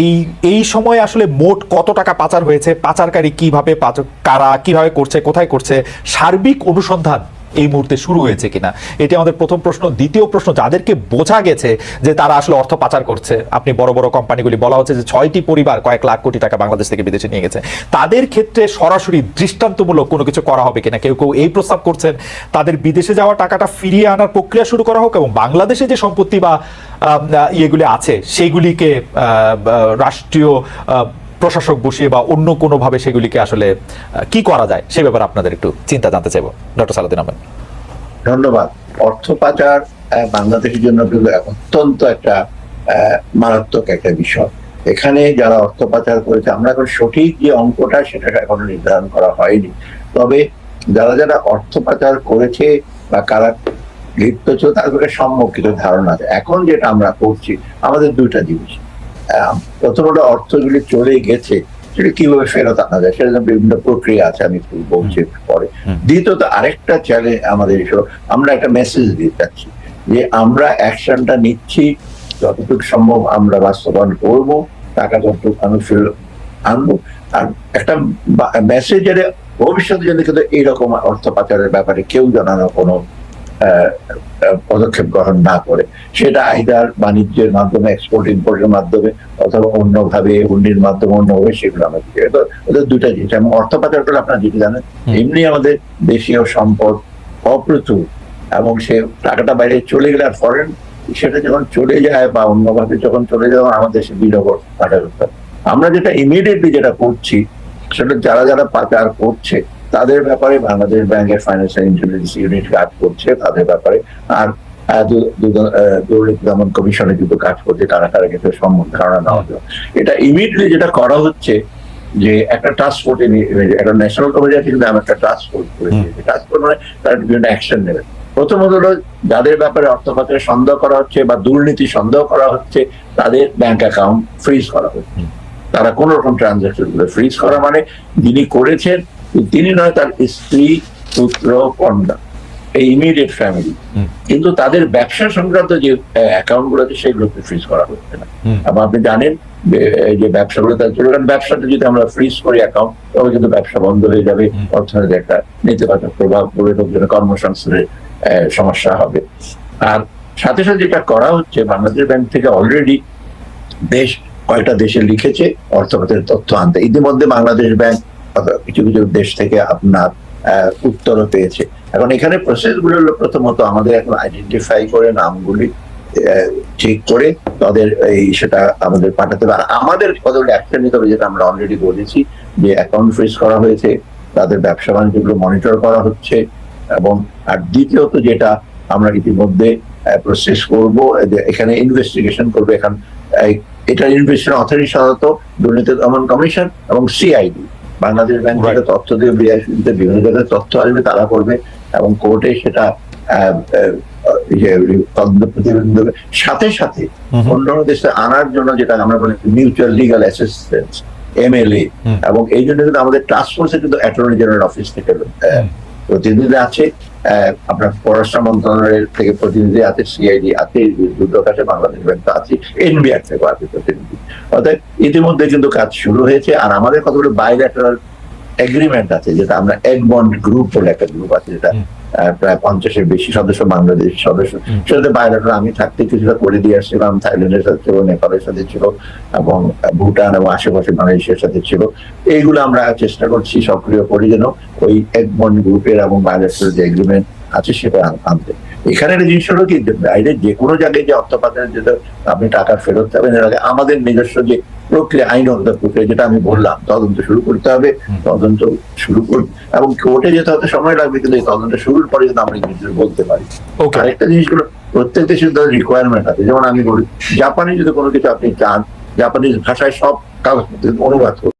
এই এই সময় আসলে মোট কত টাকা পাচার হয়েছে? পাচারকারী কীভাবে কারা কীভাবে করছে? কোথায় করছে? সার্বিক অনুসন্ধান এই মুহূর্তে শুরু হয়েছে কিনা? এটি আমাদের প্রথম প্রশ্ন। দ্বিতীয় প্রশ্ন, যাদেরকে বোঝা গেছে যে তারা আসলে অর্থ পাচার করছে, আপনি বড় বড় কোম্পানিগুলি বলা হচ্ছে যে ছয়টি পরিবার কয়েক লাখ কোটি টাকা বাংলাদেশ থেকে বিদেশে নিয়ে গেছে। তাদের ক্ষেত্রে সরাসরি দৃষ্টান্তমূলক কোনো কিছু করা হবে কিনা? কেউ কেউ এই প্রস্তাব করছেন, তাদের বিদেশে যাওয়া টাকাটা ফিরিয়ে আনার প্রক্রিয়া শুরু করা হোক এবং বাংলাদেশে যে সম্পত্তি বা ইয়েগুলি আছে, সেইগুলিকে রাষ্ট্রীয় প্রশাসক বসিয়ে বা অন্য কোনোভাবে সেগুলিকে আসলে কি করা যায়, সে ব্যাপারে আপনাদের একটু চিন্তা জানতে চাইব। ডক্টর সালাদিন আহমেদ। ধন্যবাদ। অর্থ পাচার বাংলাদেশের জন্য অত্যন্ত একটা মারাত্মক একটা বিষয়। এখানে যারা অর্থ পাচার করেছে, আমরা এখন সঠিক যে অঙ্কটা সেটা এখনও নির্ধারণ করা হয়নি। তবে যারা যারা অর্থ পাচার করেছে বা কারা লিপ্ত ছিল তার সম্মুখিত ধারণা আছে। এখন যেটা আমরা করছি, আমাদের দুইটা জিনিস। চলে গেছে সেটা কীভাবে ফেরত আনা যায় সেটা বিভিন্ন প্রক্রিয়া আছে আমি একটু বলছি পরে। দ্বিতীয়ত আরেকটা চ্যালেঞ্জ আমাদের আমরা একটা মেসেজ দিতে চাচ্ছি যে আমরা অ্যাকশনটা নিচ্ছি যতটুকু সম্ভব আমরা বাস্তবায়ন করব টাকা যতটুকু আমি ফেরত আনব আর একটা মেসেজের ভবিষ্যতে যদি কিন্তু এইরকম অর্থ পাচারের ব্যাপারে কেউ জানানো কোনো পদক্ষেপ গ্রহণ না করে। সেটা আইদার বাণিজ্যের মাধ্যমে এক্সপোর্ট ইম্পোর্টের মাধ্যমে অথবা অন্যভাবে হুন্ডির মাধ্যমে অন্যভাবে সেগুলো আমাদের ওদের দুটা জিনিস। এবং অর্থ পাচার করে আপনারা যেটা জানেন এমনি আমাদের দেশীয় সম্পদ অপ্রচুর এবং সে টাকাটা বাইরে চলে গেলে আর ফরেন সেটা যখন চলে যায় বা অন্যভাবে যখন চলে যায় আমাদের দেশে বিনিয়োগ পাঠাতে করতে। আমরা যেটা ইমিডিয়েটলি যেটা করছি সেটা যারা যারা পাচার করছে তাদের ব্যাপারে বাংলাদেশ ব্যাংকের ফাইন্যান্সিয়াল ইন্টেলিজেন্স ইউনিট কাজ করছে তাদের ব্যাপারে। আর দুর্নীতি দমন কমিশনে কিন্তু কাজ করছে তারা তারা কিন্তু সম্মুখ ধারণা নেওয়া এটা ইমিডিয়েটলি যেটা করা হচ্ছে যে একটা টাস্ক ফোর্স একটা ন্যাশনাল কমিটি আছে কিন্তু আমি একটা টাস্ক ফোর্স করে হুম। দিয়েছি। টাস্ক ফোর্স মানে তারা বিভিন্ন অ্যাকশন নেবে। প্রথমত হলো যাদের ব্যাপারে অর্থ সন্দেহ করা হচ্ছে বা দুর্নীতি সন্দেহ করা হচ্ছে তাদের ব্যাংক অ্যাকাউন্ট ফ্রিজ করা হচ্ছে। তারা কোন রকম ট্রানজাকশনগুলো ফ্রিজ করা মানে যিনি করেছেন তিনি নয় তার স্ত্রী পুত্র কন্যা এই ইমিডিয়েট ফ্যামিলি কিন্তু তাদের ব্যবসা সংক্রান্ত যে অ্যাকাউন্টগুলো আছে সেগুলোকে ফ্রিজ করা হচ্ছে না। এবং আপনি জানেন যে ব্যবসাগুলো তার চলে কারণ ব্যবসাটা যদি আমরা ফ্রিজ করি অ্যাকাউন্ট তবে কিন্তু ব্যবসা বন্ধ হয়ে যাবে। অর্থনীতি একটা নেতিবাচক প্রভাব পড়বে লোকজনের কর্মসংস্থানের সমস্যা হবে। আর সাথে সাথে যেটা করা হচ্ছে বাংলাদেশ ব্যাংক থেকে অলরেডি বেশ কয়েকটা দেশে লিখেছে অর্থনীতির তথ্য আনতে। ইতিমধ্যে বাংলাদেশ ব্যাংক কিছু কিছু দেশ থেকে আপনার উত্তরও পেয়েছে। এখন এখানে প্রসেসগুলো হলো প্রথমত আমাদের এখন আইডেন্টিফাই করে নামগুলি ঠিক করে তাদের এই সেটা আমাদের পাঠাতে আর আমাদের কতগুলো অ্যাকশন নিতে হবে, যেটা আমরা অলরেডি বলেছি, যে অ্যাকাউন্ট ফ্রিজ করা হয়েছে, তাদের ব্যবসা বাণিজ্যগুলো মনিটর করা হচ্ছে, এবং আর দ্বিতীয়ত যেটা আমরা ইতিমধ্যে প্রসেস করব এখানে ইনভেস্টিগেশন করবে, এখন এটা ইনভেস্টিগেশন অথরিটি সাধারণত দুর্নীতি দমন কমিশন এবং সিআইডি বাংলাদেশ ব্যাংক থেকে তথ্য দিয়ে বিআইসিতে বিভিন্ন জায়গায় তথ্য আসবে তারা করবে এবং কোর্টে সেটা ইয়ে, তদন্ত সাথে সাথে। অন্য দেশে আনার জন্য যেটা আমরা বলি মিউচুয়াল লিগাল অ্যাসিস্ট্যান্স এমএলএ এবং এই জন্য কিন্তু আমাদের টাস্ক ফোর্সে কিন্তু অ্যাটর্নি জেনারেল অফিস থেকে। প্রতিনিধি আছে আপনার পররাষ্ট্র মন্ত্রণালয়ের থেকে প্রতিনিধি আছে সিআইডি আছে দুদক আছে বাংলাদেশ ব্যাংক আছে এনবিআর থেকে আছে প্রতিনিধি। অর্থাৎ ইতিমধ্যে কিন্তু কাজ শুরু হয়েছে, আর আমাদের কতগুলো বাইল্যাটারাল এগ্রিমেন্ট আছে যেটা আমরা এক বন্ড গ্রুপ বলে একটা গ্রুপ আছে যেটা প্রায় পঞ্চাশের বেশি সদস্য বাংলাদেশ সদস্য। সেটাতে বাইরেটার আমি থাকতে কিছুটা করে দিয়ে আসছিলাম থাইল্যান্ডের সাথে ছিল নেপালের সাথে ছিল এবং ভুটান এবং আশেপাশে বাংলাদেশের সাথে ছিল। এইগুলো আমরা চেষ্টা করছি সক্রিয় করি যেন ওই এক বন্ড গ্রুপের এবং বাইরেটার যে এগ্রিমেন্ট আছে সেটা আনতে। এখানে একটা জিনিস হলো কি বাইরে যে কোনো জায়গায় যে অর্থ পাচারের যেটা আপনি টাকা ফেরত পাবেন এর আগে আমাদের নিজস্ব যে প্রক্রিয়া আইন আইনগত প্রক্রিয়া যেটা আমি বললাম তদন্ত শুরু করতে হবে তদন্ত শুরু করবে এবং কোর্টে যেতে হয়তো সময় লাগবে কিন্তু এই তদন্ত শুরুর পরে কিন্তু আমরা কিছু বলতে পারি। ওকে আরেকটা জিনিসগুলো প্রত্যেক দেশের রিকোয়ারমেন্ট আছে যেমন আমি বলি জাপানি যদি কোনো কিছু আপনি চান জাপানিজ ভাষায় সব কাগজপত্র অনুবাদ